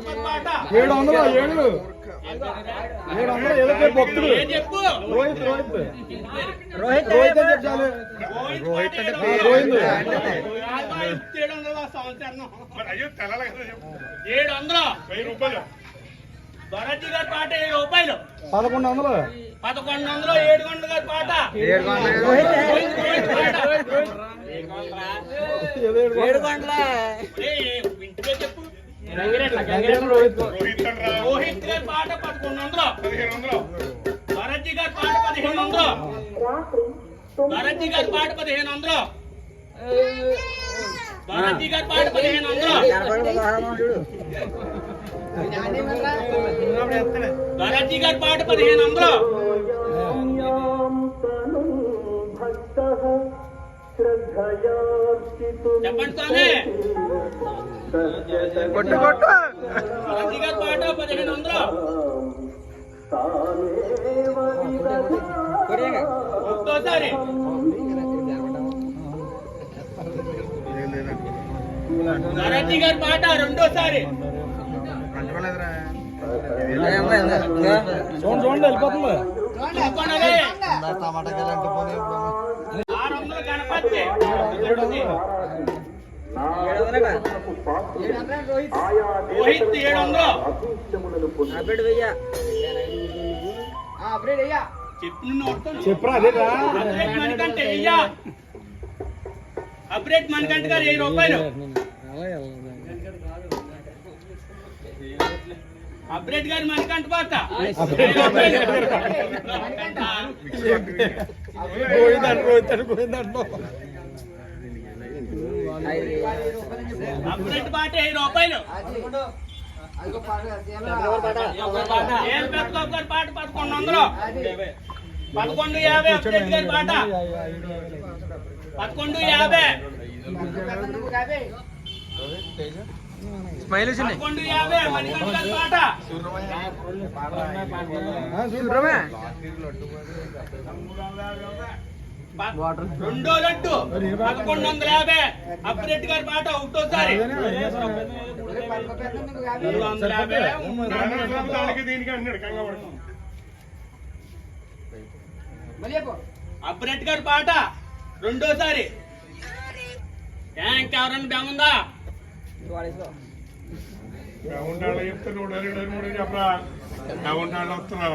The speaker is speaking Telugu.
ఏడు వందలు ఏడు. ఏడు వందలు ఏదో భక్తుడు. రోహిత్ రోహిత్. రోహిత్ రోహిత్ అని చెప్పాలి? రోహిత్ ఆ, రోహిత్. వందలు. ఏడు వందలు. ఏడు వందలు. వెయ్యి రూపాయలు. దొరజీ గారి పాట ఏడు రూపాయలు. పదకొండు వందలు. పదకొండు వందలు ఏడు గంటల గారి పాట. ఏడు. గంటల రోహిత్ రోహిత్ అంటారా రోహిత్ గారి పాట పదకొండు వందలు. పదిహేను వందలు దొరజీ గారి పాట పదిహేను వందలు. దొరజీ గారి పాట పదిహేను వందలు. దొరజీ గారి పాట పదిహేను వందలు. గణపతి పదహారు చూడు దొరజీ గారి పాట పదిహేను వందలు. కొట్టు కొట్టు దొరజీ గారి పాట పదిహేను వందలు కొడియంగా ఒక్కోసారి దొరజీ గారి పాట రెండోసారి చూడండి చూడండి వెళ్ళిపోతుంది చూసుకోండి రోహిత్ ఏడు వందలు అప్డేట్ వెయ్య చెప్పు నిన్ను కొడతాను. చెప్పురా అదేరా అప్డేట్ మనకంటే వెయ్యా. అప్డేట్ మనకంటే గారు వెయ్యి రూపాయలు. అప్డేట్ గారు మనకంట పాత రోహిత్ అప్డేట్ పాట ఐదు రూపాయలు. ఏం పెద్ద గారి పాట పదకొండు వందలు? పదకొండు యాభై అప్డేట్ గారి పాట. పదకొండు యాభై. స్మైల్ వచ్చింది. రెండో లడ్డు. పదకొండు వందల యాభై. అప్డేట్ గారి పాట ఒకటోసారి. అప్డేట్ గారి పాట రెండోసారి. ట్యాంక్ ఎవరన్నా బెంగుందా ఉంటాడు చెప్తే నూట రెండు మూడు చెప్పరా ఉంటాడు వస్తున్నా